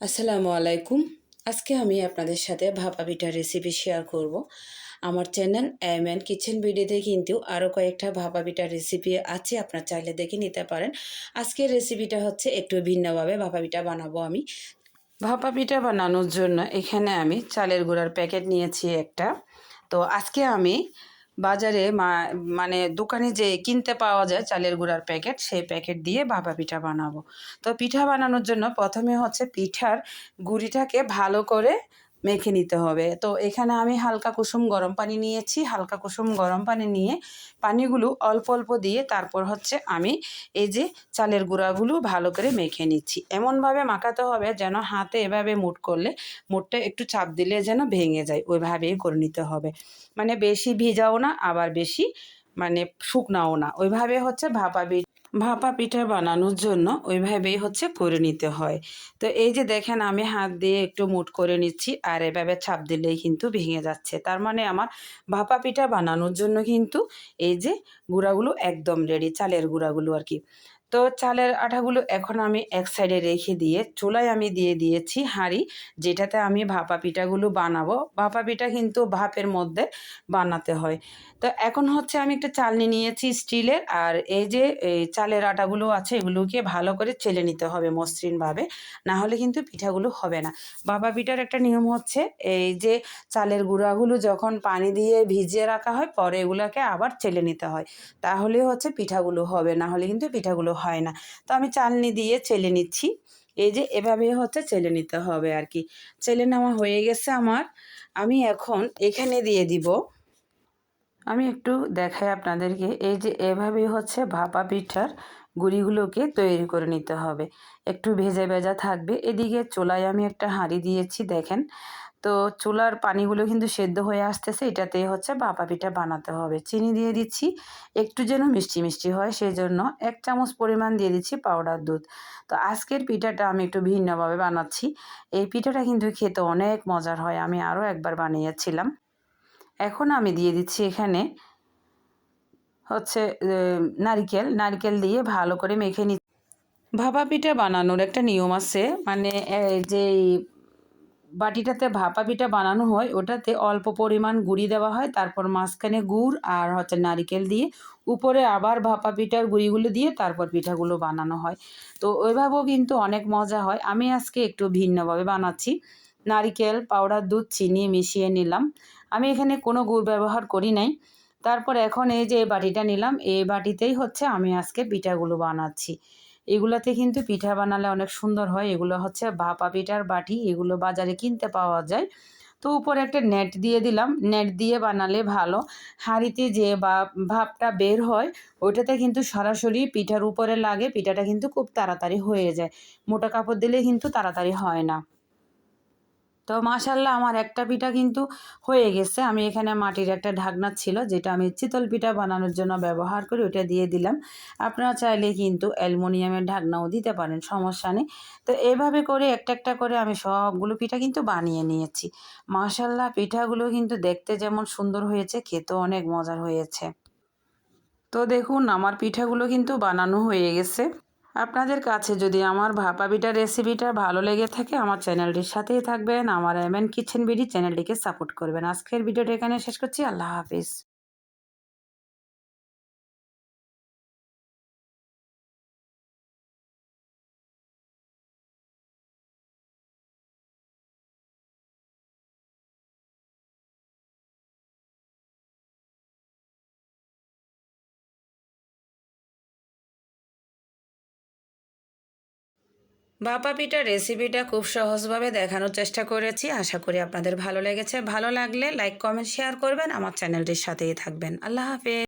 আসসালামু আলাইকুম। আজকে আমি আপনাদের সাথে ভাপা পিঠার রেসিপি শেয়ার করব। আমার চ্যানেল এম এন কিচেন ভিডিওতে কিন্তু আরও কয়েকটা ভাপা পিঠার রেসিপি আছে, আপনার চাইলে দেখে নিতে পারেন। আজকের রেসিপিটা হচ্ছে একটু ভিন্নভাবে ভাপা পিঠা বানাবো আমি। ভাপা পিঠা বানানোর জন্য এখানে আমি চালের গুঁড়ার প্যাকেট নিয়েছি একটা। তো আজকে আমি বাজারে মানে দোকানে যে কিনতে পাওয়া যায় চালের গুঁড়ার প্যাকেট, সেই প্যাকেট দিয়ে ভাপা পিঠা বানাবো। তো পিঠা বানানোর জন্য প্রথমে হচ্ছে পিঠার গুঁড়িটাকে ভালো করে মেখে নিতে হবে। তো এখানে আমি হালকা কুসুম গরম পানি নিয়েছি। হালকা কুসুম গরম পানি নিয়ে পানিগুলো অল্প অল্প দিয়ে তারপর হচ্ছে আমি এই যে চালের গুঁড়াগুলো ভালো করে মেখে নিচ্ছি। এমনভাবে মাখাতে হবে যেন হাতে এভাবে মুট করলে মুটটা একটু চাপ দিলে যেন ভেঙে যায়। ওইভাবেই করে নিতে হবে। মানে বেশি ভিজাও না, আবার বেশি মানে শুকনাও না। ওইভাবে হচ্ছে ভাপা ভাপা পিঠা বানানোর জন্য ওইভাবেই হচ্ছে করে নিতে হয়। তো এই যে দেখেন, আমি হাত দিয়ে একটু মুট করে নিচ্ছি আর এভাবে ছাপ দিলেই কিন্তু ভেঙে যাচ্ছে। তার মানে আমার ভাপা পিঠা বানানোর জন্য কিন্তু এই যে গুঁড়াগুলো একদম রেডি চালের গুঁড়াগুলো আর কি। তো চালের আঠাগুলো এখন আমি এক সাইডে রেখে দিয়ে চুলায় আমি দিয়ে দিয়েছি হাঁড়ি, যেটাতে আমি ভাপা পিঠাগুলো বানাবো। ভাপা পিঠা কিন্তু ভাপের মধ্যে বানাতে হয়। তো এখন হচ্ছে আমি একটা চালনি নিয়েছি স্টিলের, আর এই যে চালের আটাগুলো আছে, এগুলোকে ভালো করে চেলে নিতে হবে মসৃণভাবে না হলে কিন্তু পিঠাগুলো হবে না। ভাপা পিঠার একটা নিয়ম হচ্ছে, এই যে চালের গুঁড়াগুলো যখন পানি দিয়ে ভিজিয়ে রাখা হয়, পরে এগুলোকে আবার চেলে নিতে হয়। তাহলে হচ্ছে পিঠাগুলো হবে না হলে কিন্তু পিঠাগুলো হয় না। তো আমি চালনি দিয়ে চেলে নিচ্ছি। এই যে এভাবে হচ্ছে চেলে নিতে হবে আর কি চেলে নেওয়া হয়ে গেছে আমার। আমি এখন এখানে দিয়ে দিব। আমি একটু দেখাই আপনাদেরকে। এই যে এভাবেই হচ্ছে ভাপা পিঠার গুড়িগুলোকে তৈরি করে নিতে হবে। একটু ভেজা ভেজা থাকবে। এদিকে চোলায় আমি একটা হাঁড়ি দিয়েছি, দেখেন। তো চুলার পানিগুলো কিন্তু সেদ্ধ হয়ে আসতেছে। এটাতেই হচ্ছে ভাপা পিঠা বানাতে হবে। চিনি দিয়ে দিচ্ছি। একটু যেন মিষ্টি মিষ্টি হয় সেই জন্য এক চামচ পরিমাণ দিয়ে দিচ্ছি পাউডার দুধ। তো আজকের পিঠাটা আমি একটু ভিন্নভাবে বানাচ্ছি। এই পিঠাটা কিন্তু খেতে অনেক মজার হয়, আমি আরও একবার বানিয়েছিলাম। এখন আমি দিয়ে দিচ্ছি এখানে হচ্ছে নারকেল। নারকেল দিয়ে ভালো করে মেখে নিচ্ছি। ভাপা পিঠা বানানোর একটা নিয়ম আছে মানে যে বাটিটাতে ভাপা পিঠা বানানো হয়, ওটাতে অল্প পরিমাণ গুঁড়ি দেওয়া হয়, তারপর মাঝখানে গুড় আর হচ্ছে নারিকেল দিয়ে, উপরে আবার ভাপা পিঠার গুঁড়িগুলো দিয়ে তারপর পিঠাগুলো বানানো হয়। তো ওইভাবেও কিন্তু অনেক মজা হয়। আমি আজকে একটু ভিন্নভাবে বানাচ্ছি। নারিকেল পাউডার দুধ, চিনি মিশিয়ে নিলাম। আমি এখানে কোনো গুড় ব্যবহার করি নাই। তারপর এখন এই যে বাটিটা নিলাম, এই বাটিতেই হচ্ছে আমি আজকে পিঠাগুলো বানাচ্ছি। এগুলাতে কিন্তু পিঠা বানালে অনেক সুন্দর হয়। এগুলো হচ্ছে ভাপা পিঠার বাটি, এগুলো বাজারে কিনতে পাওয়া যায়। তো উপরে একটা নেট দিয়ে দিলাম। নেট দিয়ে বানালে ভালো। হাঁড়িতে যে বা, ভাপটা বের হয়, ওইটাতে কিন্তু সরাসরি পিঠার উপরে লাগে। পিঠাটা কিন্তু খুব তাড়াতাড়ি হয়ে যায়। মোটা কাপড় দিলে কিন্তু তাড়াতাড়ি হয় না। তো মাশাল্লাহ আমার একটা পিঠা কিন্তু হয়ে গেছে। আমি এখানে মাটির একটা ঢাকনা ছিল যেটা আমি চিতল পিঠা বানানোর জন্য ব্যবহার করি ওটা দিয়ে দিলাম। আপনারা চাইলে কিন্তু অ্যালমোনিয়ামের ঢাকনাও দিতে পারেন, সমস্যা নেই। তো এভাবে করে একটা একটা করে আমি সবগুলো পিঠা কিন্তু বানিয়ে নিয়েছি। মাশাল্লাহ পিঠাগুলো কিন্তু দেখতে যেমন সুন্দর হয়েছে, খেতেও অনেক মজার হয়েছে। তো দেখুন, আমার পিঠাগুলো কিন্তু বানানো হয়ে গেছে। আপনাদের কাছে যদি আমার ভাপা পিঠার রেসিপিটা ভালো লেগে থাকে, আমার চ্যানেলটির সাথেই থাকবেন। আমার এম এন কিচেন বিডি চ্যানেলটিকে সাপোর্ট করবেন। আজকের ভিডিওটা এখানে শেষ করছি। আল্লাহ হাফিজ। বাপা পিঠার রেসিপিটা খুব সহজভাবে দেখানোর চেষ্টা করেছি। আশা করি আপনাদের ভালো লেগেছে। ভালো লাগলে লাইক কমেন্ট শেয়ার করবেন। আমার চ্যানেলটির সাথেই থাকবেন। আল্লাহ হাফেজ।